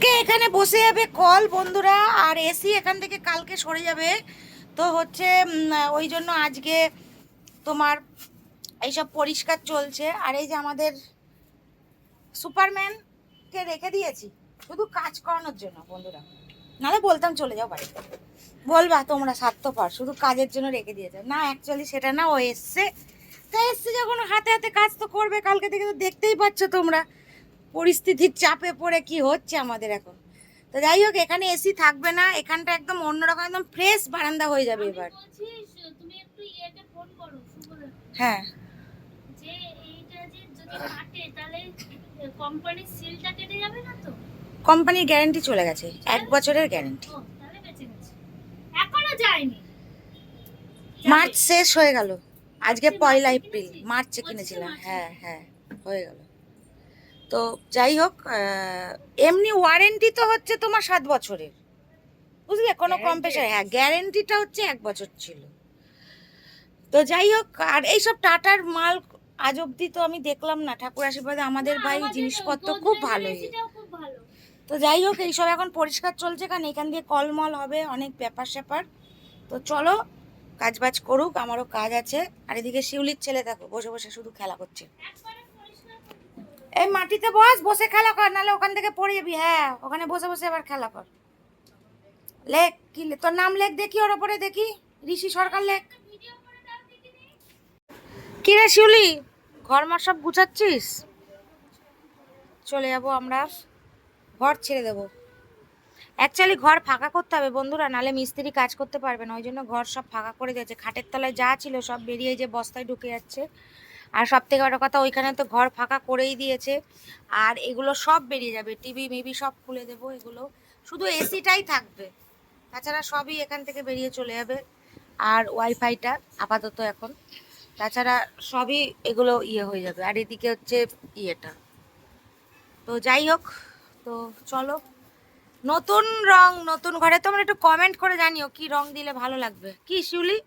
কালকে এখানে বসে যাবে কল বন্ধুরা, আর এসি এখান থেকে কালকে সরে যাবে। তো হচ্ছে ওই জন্য আজকে তোমার এইসব পরিষ্কার চলছে। আর এই যে আমাদের সুপারম্যানকে রেখে দিয়েছি, শুধু কাজ করানোর জন্য, বন্ধুরা। নাহলে বলতাম চলে যাও বাড়িতে। বলবা তোমরা স্বার্থপর, শুধু কাজের জন্য রেখে দিয়েছে। না অ্যাকচুয়ালি সেটা না, ও এসছে। তা এসছে যখন হাতে হাতে কাজ তো করবে, কালকে থেকে তো দেখতেই পাচ্ছ তোমরা। পরিস্থিতির চাপে পড়ে কি হচ্ছে আমাদের এখন? তো যাই হোক এখানে এসি থাকবে না এখানটা একদম অন্যরকম একদম ফ্রেশ বারান্দা হয়ে যাবে এবার। হ্যাঁ। কোম্পানির গ্যারেন্টি চলে গেছে এক বছরের গ্যারেন্টি মার্চ শেষ হয়ে গেল। আজকে পয়লা এপ্রিল মার্চে কিনেছিলাম হ্যাঁ হ্যাঁ হয়ে গেল। তো যাই হোক এমনি ওয়ারেন্টি তো হচ্ছে তোমার সাত বছরের। বুঝলে? কোনো কম্পেশন হ্যাঁ গ্যারেন্টিটা হচ্ছে এক বছর ছিল। তো যাই হোক আর এইসব টাটার মাল আজ অব্দি তো আমি দেখলাম না। ঠাকুর আশীর্বাদে আমাদের ভাই জিনিসপত্র খুব ভালো তো যাই হোক এইসব এখন পরিষ্কার চলছে কারণ এখান দিয়ে কলমল হবে অনেক ব্যাপার স্যাপার। তো চলো কাজ বাজ করুক আমারও কাজ আছে। আর এদিকে শিউলির ছেলে দেখো বসে বসে শুধু খেলা করছে। এই মাটিতে বস, বসে খেলা কর, নাহলে ওখান থেকে পড়ে যাবি হ্যাঁ ওখানে বসে বসে এবার খেলা কর। লেখ কি তোর নাম লেখ দেখি, ওর ওপরে দেখি, ঋষি সরকার লেখ কি রে শিউলি, ঘর মার সব গুছাচ্ছিস? চলে যাব আমরা, ঘর ছেড়ে দেবো। অ্যাকচুয়ালি ঘর ফাঁকা করতে হবে বন্ধুরা নালে মিস্ত্রি কাজ করতে পারবে না, ওই জন্য ঘর সব ফাঁকা করে দিয়েছে। খাটের তলায় যা ছিল সব বেরিয়ে যে বস্তায় ঢুকে যাচ্ছে। আর সব থেকে বড় কথা, ওইখানে তো ঘর ফাঁকা করেই দিয়েছে। আর এগুলো সব বেরিয়ে যাবে, টিভি, মিভি সব খুলে দেবো এগুলো। শুধু এসিটাই থাকবে, তাছাড়া সবই এখান থেকে বেরিয়ে চলে যাবে। আর ওয়াইফাইটা আপাতত এখন, তাছাড়া সবই এগুলো ইয়ে হয়ে যাবে। আর এদিকে হচ্ছে ইয়েটা। তো যাই হোক, তো চলো। নতুন রং, নতুন ঘরে তোমরা একটু কমেন্ট করে জানিও, কি রং দিলে ভালো লাগবে? কি, শিউলি?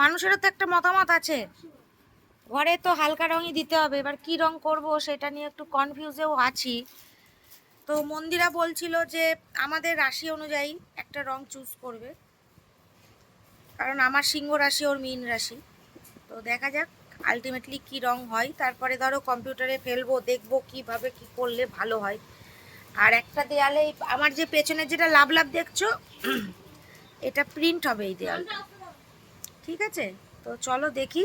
মানুষেরও তো একটা মতামত আছে। ঘরে তো হালকা রঙই দিতে হবে, এবার কি রং করব সেটা নিয়ে একটু কনফিউজেও আছি। তো মন্দিরা বলছিল যে আমাদের রাশি অনুযায়ী একটা রং চুজ করবে, কারণ আমার সিংহ রাশি ওর মীন রাশি। তো দেখা যাক আলটিমেটলি কি রং হয়, তারপরে ধরো কম্পিউটারে ফেলব, দেখব কীভাবে কি করলে ভালো হয়। আর একটা দেয়ালে আমার যে পেছনে যেটা লাভ লাভ দেখছ, এটা প্রিন্ট হবে এই দেয়ালটা ঠিক আছে? তো চলো দেখি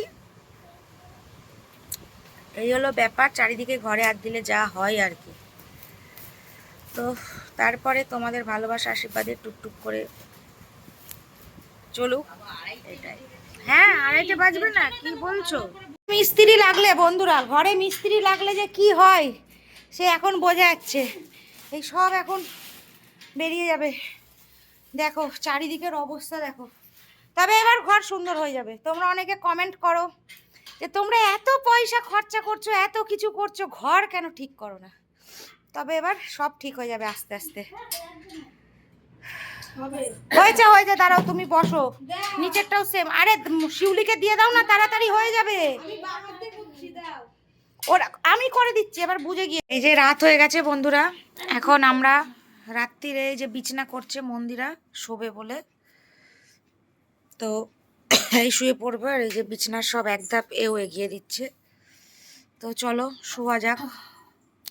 এই হলো ব্যাপার, চারিদিকে ঘরে হাত দিলে যা হয় আর কি। তো তারপরে তোমাদের ভালোবাসা, আশীর্বাদে টুকটুক করে চলুক। এটাই। হ্যাঁ আড়াইটে বাজবে না, কি বলছো? মিস্ত্রি লাগলে বন্ধুরা, ঘরে মিস্ত্রি লাগলে যে কি হয়, সে এখন বোঝা যাচ্ছে। এই সব এখন বেরিয়ে যাবে। দেখো, চারিদিকের অবস্থা দেখো। তবে এবার ঘর সুন্দর হয়ে যাবে। তোমরা অনেকে কমেন্ট করো। যে তোমরা এত পয়সা খরচা করছ এত কিছু করছ ঘর কেন ঠিক করো না? তবে এবার সব ঠিক হয়ে যাবে আস্তে আস্তে। হয়েছে হয়েছে দাঁড়াও তুমি বসো। নিচেরটাও সেম আরে শিউলিকে দিয়ে দাও না তাড়াতাড়ি হয়ে যাবে। ওরা আমি করে দিচ্ছি এবার বুঝে গিয়ে। এই যে রাত হয়ে গেছে বন্ধুরা। এখন আমরা রাত্রিরে এই যে বিছনা করছে মন্দিরা শোবে বলে। তো এই শুয়ে পড়বে আর এই যে বিছনার সব এক ধাপ এও এগিয়ে দিচ্ছে। তো চলো শোয়া যাক।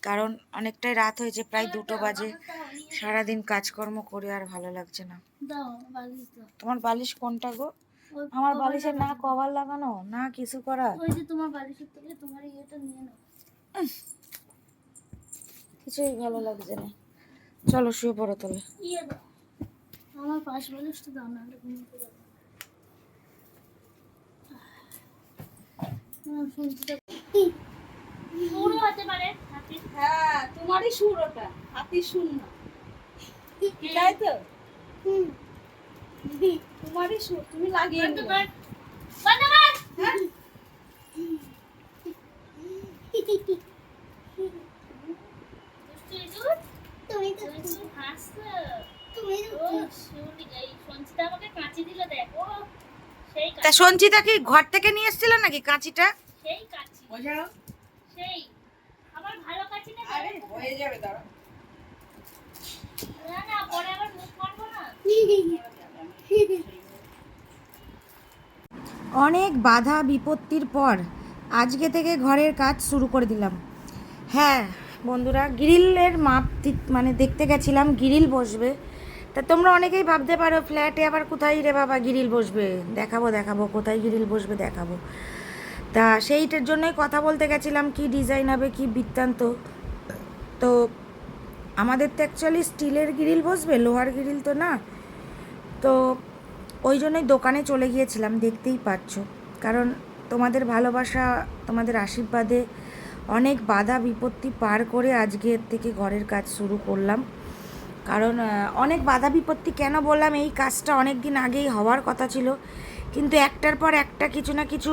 কারণ অনেকটাই রাত হয়েছে প্রায় দুটো বাজে। সারাদিন কাজকর্ম করে আর ভালো লাগছে না। তোমার বালিশ কোনটা গো? আমার বালিশের না কভার লাগানো না কিছু করা ওই যে তোমার বালিশের থেকে তোমার ইয়েটা নিয়ে নাও। কিছুই ভালো লাগছে না। চলো শুয়ে পড়ো তাহলে। ইয়ে আমার পাশ বালিশটা দাও না আমার হতে পারে হ্যাঁ তোমারই সুর ওটা হাতির সুর না। তাই তো? তোমারই সুর তুমি লাগিয়ে বন্ধ নিও। কর বন্ধ কর হ্যাঁ? দুষ্টু ইঁদুর, তুমি তো হাসছো। ও, শিউলি, এই সঞ্চিতা আমাকে কাঁচি দিল দেখ। ও, সেই তা সঞ্চিতা কি ঘর থেকে নিয়ে এসেছিল নাকি কাঁচিটা? সেই কাঁচি, বোঝাও। সেই। আমার ভালো কাঁচি নেই, আরে হয়ে যাবে দাঁড়া না না পরে আবার মুখ মারবো না। অনেক বাধা বিপত্তির পর আজকে থেকে ঘরের কাজ শুরু করে দিলাম। হ্যাঁ বন্ধুরা গ্রিলের মাপ মানে দেখতে গেছিলাম গ্রিল বসবে। তা তোমরা অনেকেই ভাবতে পারো ফ্ল্যাটে আবার কোথায় রে বাবা গ্রিল বসবে? দেখাবো দেখাবো, কোথায় গ্রিল বসবে দেখাবো। তা সেইটার জন্যই কথা বলতে গেছিলাম, কি ডিজাইন হবে, কি বৃত্তান্ত। তো আমাদের তো অ্যাকচুয়ালি স্টিলের গ্রিল বসবে, লোহার গ্রিল তো না। তো ওই জন্যই দোকানে চলে গিয়েছিলাম, দেখতেই পাচ্ছ। কারণ তোমাদের ভালোবাসা, তোমাদের আশীর্বাদে অনেক বাধা বিপত্তি পার করে আজকের থেকে ঘরের কাজ শুরু করলাম। কারণ অনেক বাধা বিপত্তি কেন বললাম? এই কাজটা অনেক দিন আগেই হওয়ার কথা ছিল। কিন্তু একটার পর একটা কিছু না কিছু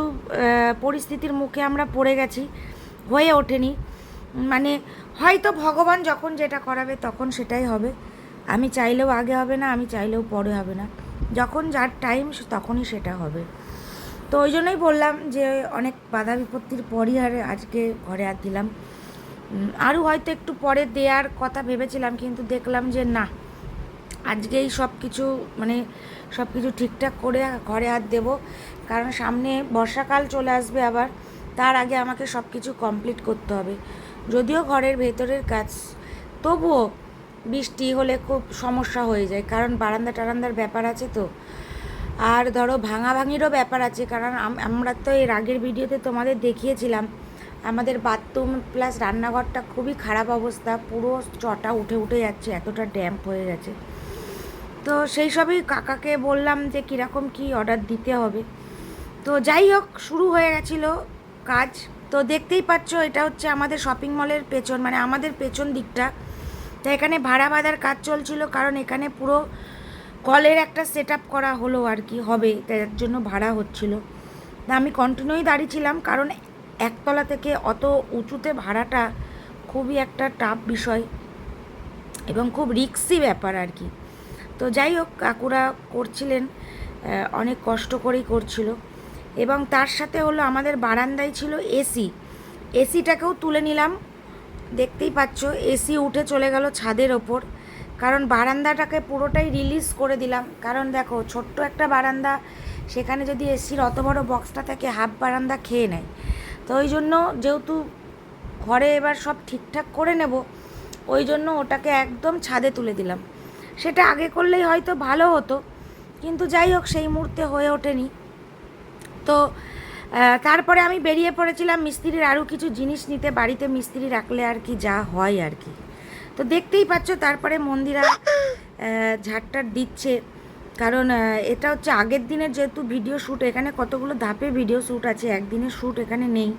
পরিস্থিতির মুখে আমরা পড়ে গেছি, হয়ে ওঠেনি। মানে হয়তো ভগবান যখন যেটা করাবে তখন সেটাই হবে। আমি চাইলেও আগে হবে না, আমি চাইলেও পরে হবে না। যখন যার টাইম তখনই সেটা হবে। তো ওই জন্যই বললাম যে অনেক বাধা বিপত্তির পরই আর আজকে ঘরে আর দিলাম। আরও হয়তো একটু পরে দেওয়ার কথা ভেবেছিলাম, কিন্তু দেখলাম যে না, আজকেই সব কিছু মানে সব কিছু ঠিকঠাক করে ঘরে হাত দেব। কারণ সামনে বর্ষাকাল চলে আসবে আবার, তার আগে আমাকে সব কিছু কমপ্লিট করতে হবে। যদিও ঘরের ভেতরের কাজ, তবুও বৃষ্টি হলে খুব সমস্যা হয়ে যায়, কারণ বারান্দা টারান্দার ব্যাপার আছে তো। আর ধরো ভাঙা ভাঙিরও ব্যাপার আছে, কারণ আম- আমরা তো এর আগের ভিডিওতে তোমাদের দেখিয়েছিলাম আমাদের বাথরুম প্লাস রান্নাঘরটা খুবই খারাপ অবস্থা। পুরো চটা উঠে উঠে যাচ্ছে, এতটা ড্যাম্প হয়ে গেছে। তো সেই সবই কাকাকে বললাম যে কীরকম কি অর্ডার দিতে হবে। তো যাই হোক, শুরু হয়ে গেছিল কাজ। তো দেখতেই পাচ্ছ, এটা হচ্ছে আমাদের শপিং মলের পেছন মানে আমাদের পেছন দিকটা। তো এখানে ভাড়া বাঁধার কাজ চলছিল, কারণ এখানে পুরো কলের একটা সেট আপ করা হলো আর কি, হবে। তার জন্য ভাড়া হচ্ছিল। আমি কন্টিনিউই দাঁড়িয়েছিলাম কারণ একতলা থেকে অত উঁচুতে ভাড়াটা খুবই একটা টাফ বিষয় এবং খুব রিক্সি ব্যাপার আর কি। তো যাই হোক, কাকুরা করছিলেন অনেক কষ্ট করেই করছিল। এবং তার সাথে হলো আমাদের বারান্দায় ছিল এসি এসিটাকেও তুলে নিলাম। দেখতেই পাচ্ছ এসি উঠে চলে গেল ছাদের ওপর। কারণ বারান্দাটাকে পুরোটাই রিলিজ করে দিলাম। কারণ দেখো, ছোট্ট একটা বারান্দা, সেখানে যদি এসির অত বড় বক্সটা থাকে হাফ বারান্দা খেয়ে নেয়। তো ওই জন্য যেহেতু ঘরে এবার সব ঠিকঠাক করে নেব, ওই জন্য ওটাকে একদম ছাদে তুলে দিলাম। সেটা আগে করলেই হয়তো ভালো হতো, কিন্তু যাই হোক সেই মুহূর্তে হয়ে ওঠেনি। তো তারপরে আমি বেরিয়ে পড়েছিলাম মিস্ত্রির আরও কিছু জিনিস নিতে, বাড়িতে মিস্ত্রি রাখলে আর কি যা হয় আর কি। তো দেখতেই পাচ্ছ তারপরে মন্দিরা ঝাড়টার দিচ্ছে। কারণ এটা হচ্ছে আগের দিনের যেহেতু ভিডিও শ্যুট এখানে কতগুলো ধাপে ভিডিও শ্যুট আছে, একদিনের শ্যুট এখানে নেই।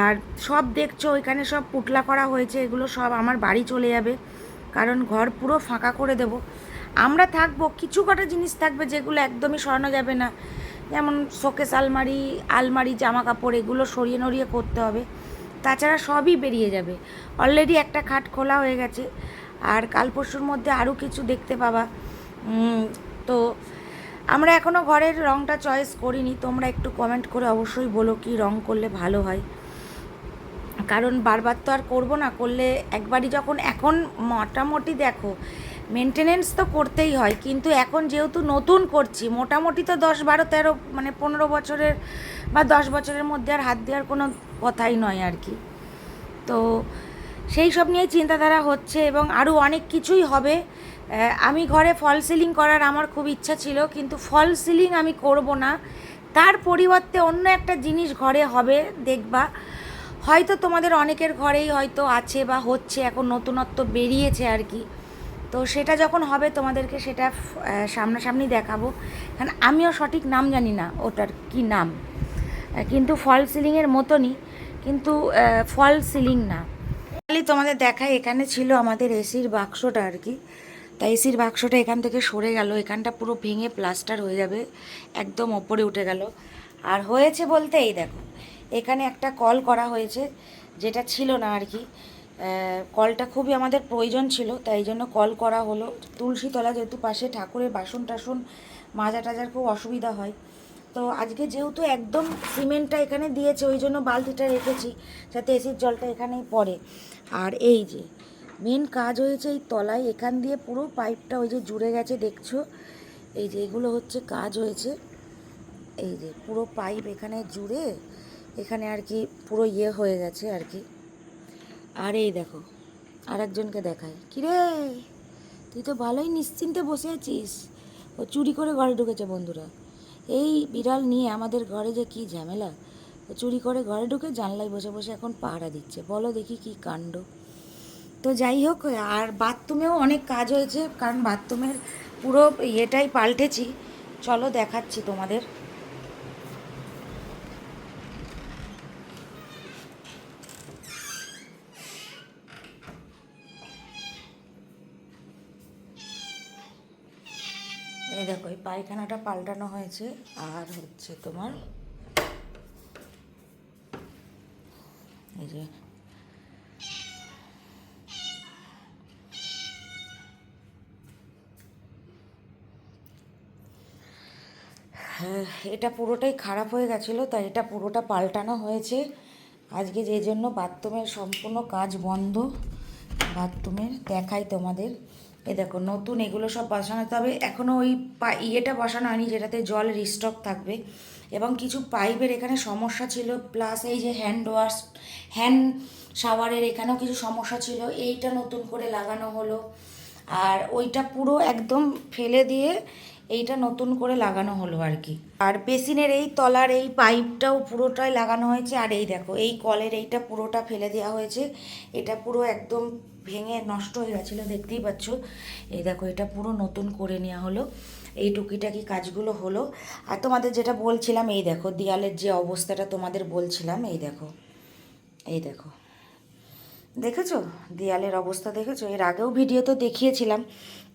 আর সব দেখছ, এখানে সব পুটলা করা হয়েছে, এগুলো সব আমার বাড়ি চলে যাবে। কারণ ঘর পুরো ফাঁকা করে দেব। আমরা থাকব, কিছু কটা জিনিস থাকবে যেগুলো একদমই সরানো যাবে না। যেমন শোকেস আলমারি আলমারি জামা কাপড় এগুলো সরিয়ে নড়িয়ে করতে হবে। তাছাড়া সবই বেরিয়ে যাবে। অলরেডি একটা খাট খোলা হয়ে গেছে। আর কাল পরশুর মধ্যে আরও কিছু দেখতে পাবা। তো আমরা এখনও ঘরের রঙটা চয়েস করিনি, তোমরা একটু কমেন্ট করে অবশ্যই বলো কি রং করলে ভালো হয়। কারণ বারবার তো আর করব না, করলে একবারই যখন, এখন মোটামুটি দেখো মেনটেনেন্স তো করতেই হয়, কিন্তু এখন যেহেতু নতুন করছি, মোটামুটি তো দশ বারো তেরো মানে পনেরো বছরের বা দশ বছরের মধ্যে আর হাত দেওয়ার কোনো কথাই নয় আর কি। তো সেই সব নিয়ে চিন্তাধারা হচ্ছে এবং আরও অনেক কিছুই হবে আমি ঘরে ফল সিলিং করার আমার খুব ইচ্ছা ছিল, কিন্তু ফল সিলিং আমি করব না। তার পরিবর্তে অন্য একটা জিনিস ঘরে হবে, দেখবা। হয়তো তোমাদের অনেকের ঘরেই হয়তো আছে বা হচ্ছে, এখন নতুনত্ব বেরিয়েছে আর কি। তো সেটা যখন হবে, তোমাদেরকে সেটা সামনাসামনি দেখাবো। কারণ আমিও সঠিক নাম জানি না ওটার কি নাম। কিন্তু ফল সিলিংয়ের মতনই, কিন্তু ফল সিলিং না। খালি তোমাদের দেখায়, এখানে ছিল আমাদের এসির বাক্সটা আর কি। তাই এসির বাক্সটা এখান থেকে সরে গেল। এখানটা পুরো ভেঙে প্লাস্টার হয়ে যাবে। একদম ওপরে উঠে গেল। আর হয়েছে বলতে এই দেখো, এখানে একটা কল করা হয়েছে, যেটা ছিল না আর কি। কলটা খুবই আমাদের প্রয়োজন ছিল, তাই জন্য কল করা হলো। তুলসীতলা যেহেতু পাশে ঠাকুরের বাসন টাসন মাজা টাজার খুব অসুবিধা হয়। তো আজকে যেহেতু একদম সিমেন্টটা এখানে দিয়েছে, ওই জন্য বালতিটা রেখেছি, যাতে এসির জলটা এখানেই পড়ে। আর এই যে মেন কাজ হয়েছে এই তলায়, এখান দিয়ে পুরো পাইপটা ওই যে জুড়ে গেছে, দেখছ? এই যে এগুলো হচ্ছে কাজ হয়েছে। এই যে পুরো পাইপ এখানে জুড়ে, এখানে আর কি পুরো ইয়ে হয়ে গেছে আর কি। আর এই দেখো আর একজনকে দেখায় কিরে, তুই তো ভালোই নিশ্চিন্তে বসে আছিস। ও চুরি করে ঘরে ঢুকেছে বন্ধুরা। এই বিড়াল নিয়ে আমাদের ঘরে যে কি ঝামেলা। ও চুরি করে ঘরে ঢুকে জানলায় বসে বসে এখন পাহারা দিচ্ছে। বলো দেখি কি কাণ্ড। তো যাই হোক, আর বাথরুমেও অনেক কাজ হয়েছে, কারণ বাথরুমের পুরো ইয়েটাই পাল্টেছি। চলো দেখাচ্ছি তোমাদের। এই দেখো, এই পায়খানাটা পাল্টানো হয়েছে, আর হচ্ছে তোমার এই যে এটা পুরোটাই খারাপ হয়ে গেছিল, তাই এটা পুরোটা পাল্টানো হয়েছে। আজকে যে জন্য বাথরুমের সম্পূর্ণ কাজ বন্ধ, বাথরুমের দেখাই তোমাদের। এ দেখো, নতুন এগুলো সব বসানো তবে এখনও ওই পা- ইয়েটা বসানো হয়নি যেটাতে জল রিস্টক থাকবে। এবং কিছু পাইপের এখানে সমস্যা ছিল প্লাস এই যে হ্যান্ড ওয়াশ হ্যান্ড শাওয়ারের এখানেও কিছু সমস্যা ছিল। এইটা নতুন করে লাগানো হলো। আর ওইটা পুরো একদম ফেলে দিয়ে এইটা নতুন করে লাগানো হলো আর কি। আর বেসিনের এই তলার এই পাইপটাও পুরোটাই লাগানো হয়েছে। আর এই দেখো, এই কলের এইটা পুরোটা ফেলে দেওয়া হয়েছে। এটা পুরো একদম ভেঙে নষ্ট হয়ে গেছিল, দেখতেই পাচ্ছ। এই দেখো, এটা পুরো নতুন করে নেওয়া হলো। এই টুকিটাকি কাজগুলো হলো। আর তোমাদের যেটা বলছিলাম, এই দেখো দেয়ালের যে অবস্থাটা তোমাদের বলছিলাম, এই দেখো এই দেখো। দেখেছ? দেয়ালের অবস্থা দেখেছ? এর আগেও ভিডিও তো দেখিয়েছিলাম।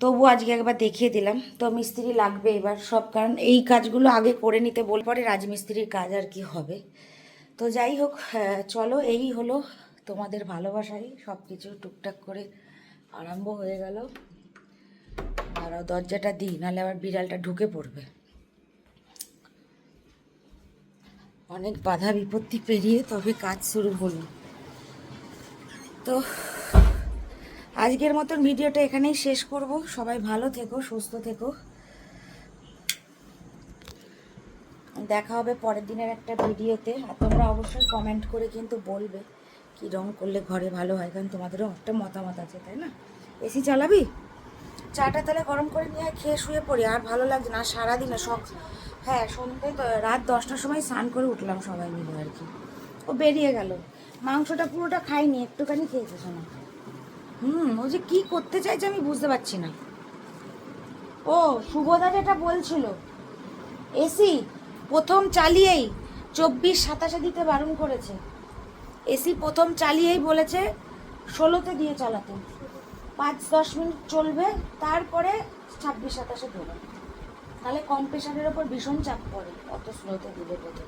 তবু আজকে একবার দেখিয়ে দিলাম। তো মিস্ত্রি লাগবে এবার সব, কারণ এই কাজগুলো আগে করে নিতে বল, পরে রাজমিস্ত্রির কাজ আর কি হবে। তো যাই হোক চলো, এই হলো তোমাদের ভালোবাসাই। সব কিছু টুকটাক করে আরম্ভ হয়ে গেল। আর দরজাটা দিই, নাহলে আবার বিড়ালটা ঢুকে পড়বে। অনেক বাধা বিপত্তি পেরিয়ে তবে কাজ শুরু হলো। তো আজকের মতন ভিডিওটা এখানেই শেষ করব। সবাই ভালো থেকো, সুস্থ থেকো। দেখা হবে পরের দিনের একটা ভিডিওতে। আর তোমরা অবশ্যই কমেন্ট করে কিন্তু বলবে কি রং করলে ঘরে ভালো হয়, কারণ তোমাদেরও একটা মতামত আছে, তাই না? এসি চালাবি? চাটা তাহলে গরম করে নিয়ে খেয়ে শুয়ে পড়ি। আর ভালো লাগছে না, সারাদিনে সব হ্যাঁ সন্ধ্যে রাত দশটার সময় স্নান করে উঠলাম সবাই মিলে আর কি। ও বেরিয়ে গেল। মাংসটা পুরোটা খাইনি, একটুখানি খেয়েছে শোনা হুম, ও যে কী করতে চাইছে আমি বুঝতে পারছি না। ও শুভদা যেটা বলছিল, এসি, প্রথম চালিয়েই চব্বিশ সাতাশে দিতে বারণ করেছে। এসি প্রথম চালিয়েই বলেছে ষোলোতে দিয়ে চালাতে। পাঁচ, দশ মিনিট চলবে, তারপরে ছাব্বিশ সাতাশে দেবে তাহলে কম্প্রেসারের ওপর ভীষণ চাপ পড়ে, অত স্লোতে দিলে প্রথম।